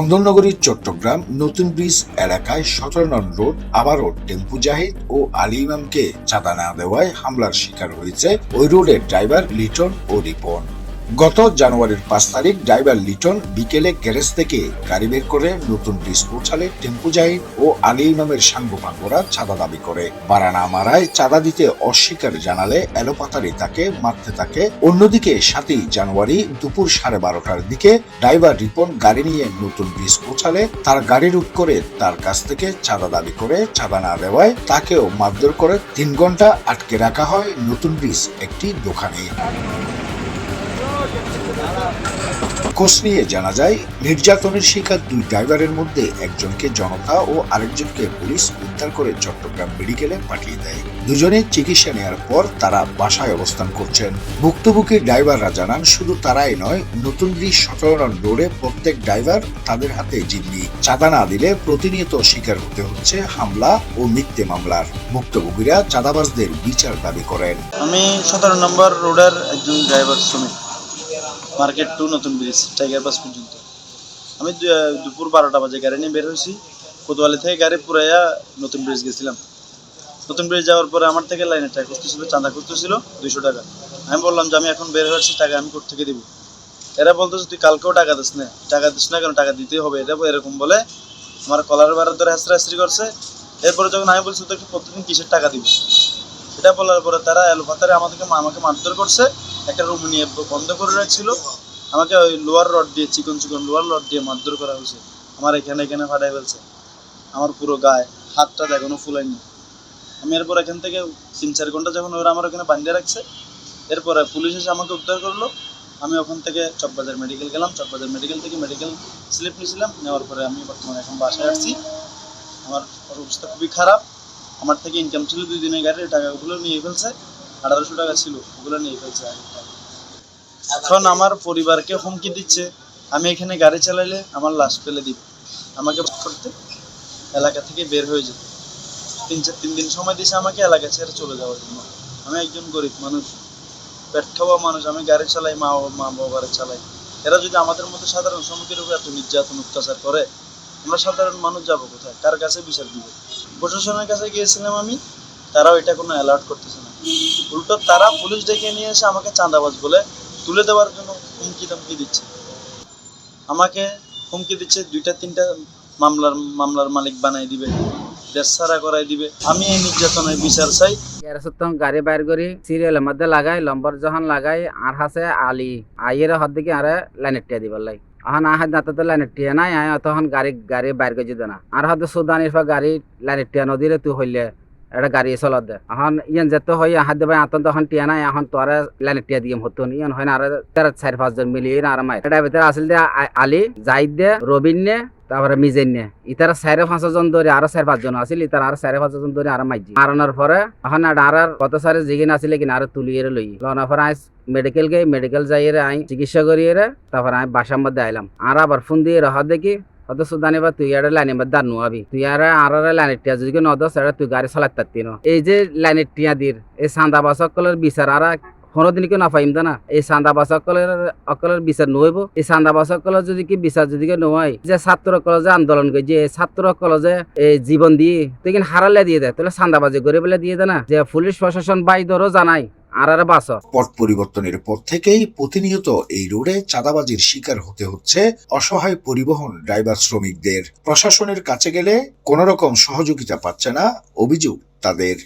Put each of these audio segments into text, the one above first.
বন্দরনগরীর চট্টগ্রাম নতুন ব্রিজ এলাকায় সতেরো নন রোড, আবারও টেম্পু জাহিদ ও আলী ইমামকে চাঁদা না দেওয়ায় হামলার শিকার হয়েছে ওই রোডের ড্রাইভার লিটন ও রিপন। গত জানুয়ারির পাঁচ তারিখ ড্রাইভার লিটন বিকেলে গ্যারেজ থেকে গাড়ি বের করে নতুন ব্রিজ পৌঁছালে টেম্পু জাহিদ ও আলী ইমামের সাঙ্গপাঙ্গরা চাঁদা দাবি করে। বারানা মারায় চাঁদা দিতে অস্বীকার জানালে এলোপাতারি তাকে মারতে থাকে। অন্যদিকে সাতই জানুয়ারি দুপুর সাড়ে বারোটার দিকে ড্রাইভার রিপন গাড়ি নিয়ে নতুন ব্রিজ পৌঁছালে তার গাড়ি রুট করে তার কাছ থেকে চাঁদা দাবি করে চাঁদা না দেওয়ায় তাকেও মারধর করে তিন ঘণ্টা আটকে রাখা হয় নতুন ব্রিজ একটি দোকানে। খোঁজ নিয়ে জানা যায়, নির্যাতনের শিকার দুই ড্রাইভারের মধ্যে একজনকে জনতা ও আরেকজনকে পুলিশ উদ্ধার করে চট্টগ্রাম মেডিকেলে পাঠিয়ে দেয়। দুজনে চিকিৎসা নেওয়ার পর তারা বাসায় অবস্থান করছেন। ভুক্তভোগী ড্রাইভাররা জানান, শুধু তারাই নয়, নতুন ব্রিজ সতেরো নং রোডে প্রত্যেক ড্রাইভার তাদের হাতে জিম্মি। চাঁদা না দিলে প্রতিনিয়ত শিকার হতে হচ্ছে হামলা ও মিথ্যে মামলার। ভুক্তভোগীরা চাঁদাবাজদের বিচার দাবি করেন। আমি সতেরো নম্বর রোডের একজন ড্রাইভার শ্রমিক। মার্কেট টু নতুন ব্রিজ টাইগার বাস পর্যন্ত। আমি দুপুর বারোটা বাজে গাড়ি নিয়ে বের হয়েছি। কোতোয়ালি থেকে গাড়ি পুরাইয়া নতুন ব্রিজ গেছিলাম। নতুন ব্রিজ যাওয়ার পরে আমার থেকে লাইনে টাকা করতেছিল চাঁদা করতেছিল দুইশো টাকা। আমি বললাম যে আমি এখন বের হয়েছি টাকা আমি কোথা থেকে দিব? এরা বলতেছে, তুই কালকেও টাকা দিস না। টাকা দিস না কেন? টাকা দিতেই হবে। এটা এরকম বলে, আমার কলার বারের ধরে হাসরা হাসরি করছে। এরপরে যখন আমি বলছি, তোকে প্রতিদিন কিসের টাকা দিব? এটা বলার পরে তারা এলোপাতারে আমাদেরকে, আমাকে মারধর করছে। একটা রুম নিয়ে বন্ধ করে রাখছিল। আমাকে ওই লোয়ার রড দিয়ে, চিকন চিকন লোয়ার রড দিয়ে মারধর করা হয়েছে। আমার এখানে এখানে ফাটাই ফেলছে। আমার পুরো গায়ে, হাতটা এখনও ফুলাইনি আমি এরপর এখান থেকে তিন চার ঘণ্টা যখন ওরা আমার ওখানে বান্ধিয়ে রাখছে, এরপরে পুলিশ এসে আমাকে উদ্ধার করল। আমি ওখান থেকে চকবাজার মেডিকেল গেলাম। চকবাজার মেডিকেল থেকে মেডিকেল স্লিপ নিয়েছিলাম। নেওয়ার পরে আমি বর্তমানে এখন বাসায় আসছি আমার অবস্থা খুবই খারাপ। আমার থেকে ইনকাম ছিল দুই দিনের গাড়ির, টাকাগুলো নিয়ে ফেলছে। আঠারোশো টাকা ছিল, ওগুলো নিয়ে ফেলছে এখন আমার পরিবারকে হুমকি দিচ্ছে, আমি এখানে গাড়ি চালাইলে আমার লাশ ফেলে দিব। আমাকে করতে এলাকা থেকে বের হয়ে যেতে। তিন চার, তিন দিন সময় দিয়েছে আমাকে এলাকা ছেড়ে চলে যাওয়ার জন্য। আমি একজন গরিব মানুষ খাওয়া মানুষ, আমি গাড়ি চালাই, মা মা বাবার চালাই। এরা যদি আমাদের মতো সাধারণ শ্রমিকের উপর এত নির্যাতন, অত্যাচার করে, আমরা সাধারণ মানুষ যাব কোথায়? কার কাছে বিচার দিব? প্রশাসনের কাছে গিয়েছিলাম আমি, তারাও এটা কোনো অ্যালার্ট করতেছে না। উল্টো তারা পুলিশ ডেকে নিয়ে এসে আমাকে চাঁদাবাজ বলে তুলে দেওয়ার জন্য হুমকি ধমকি দিচ্ছে। আমাকে হুমকি দিচ্ছে, দুইটা, তিনটা মামলার মামলার মালিক বানাই দিবে লাগাই লাগাই, আর আলি। হাত লাইনের টিয়া এখন নাই তখন না। সুদানির পর গাড়ি লাইনের টিয়া নদীরে তুই হইলে। এটা গাড়ি চলত দে। এখন ইয়ান যেত হয়, আহাত দেবে আতন তখন টিয়া নাই এখন তোরে লাইনের টিয়া দিয়ে হতো ইয়ান হয় না, আর তেরো চার পাঁচজন মিলিয়ে আর মাই এটা ভিতরে আসল আলি জাইদ দে, রবিন নে, তারপরে মিজেন নে। ইতারা চারে পাঁচজন ধরে আরও চার পাঁচজন আছিল ইতারা আর চারে পাঁচজন ধরে আর মাইজি। মারানোর পরে এখন আর আর কত সারে জিগিন আসলে কিনা, আর তুলিয়ে লই। লওয়ার পরে আই মেডিকেল গে মেডিকেল যাইয়ে আই চিকিৎসা করিয়ে তারপরে আমি বাসার মধ্যে আইলাম। আর আবার ফোন দিয়ে রহ দেখি হয়তো সুদানি বা তুই লাইনের মধ্যে আর নুয়াবি তুই আর আর লাইনের টিয়া যদি নদস এটা তুই গাড়ি চালাই তারতি ন এই যে লাইনের টিয়া দির এই চান্দা বাসকলের বিচার আর কোনোদিন কেউ না পাইম না এই চান্দা বাসকলের অকলের বিচার নইব এই চান্দা বাসকলের যদি কি বিচার যদি কে নয় যে ছাত্র কল যে আন্দোলন করে যে ছাত্র কল যে এই জীবন দিয়ে, তুই কিন্তু হারালে দিয়ে দেয় তাহলে চান্দাবাজি করে বলে দিয়ে দে না যে পুলিশ প্রশাসন বাইদরও জানাই। আর আর বাস। পরিবর্তনের পর থেকেই প্রতিনিয়ত এই রোডে চাঁদাবাজির শিকার হতে হচ্ছে অসহায় পরিবহন ড্রাইভার শ্রমিকদের। প্রশাসনের কাছে গেলে কোনো রকম সহযোগিতা পাচ্ছে না অভিযোগ তাদের।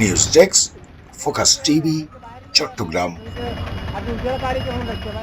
News desk, focus TV, Chittagong.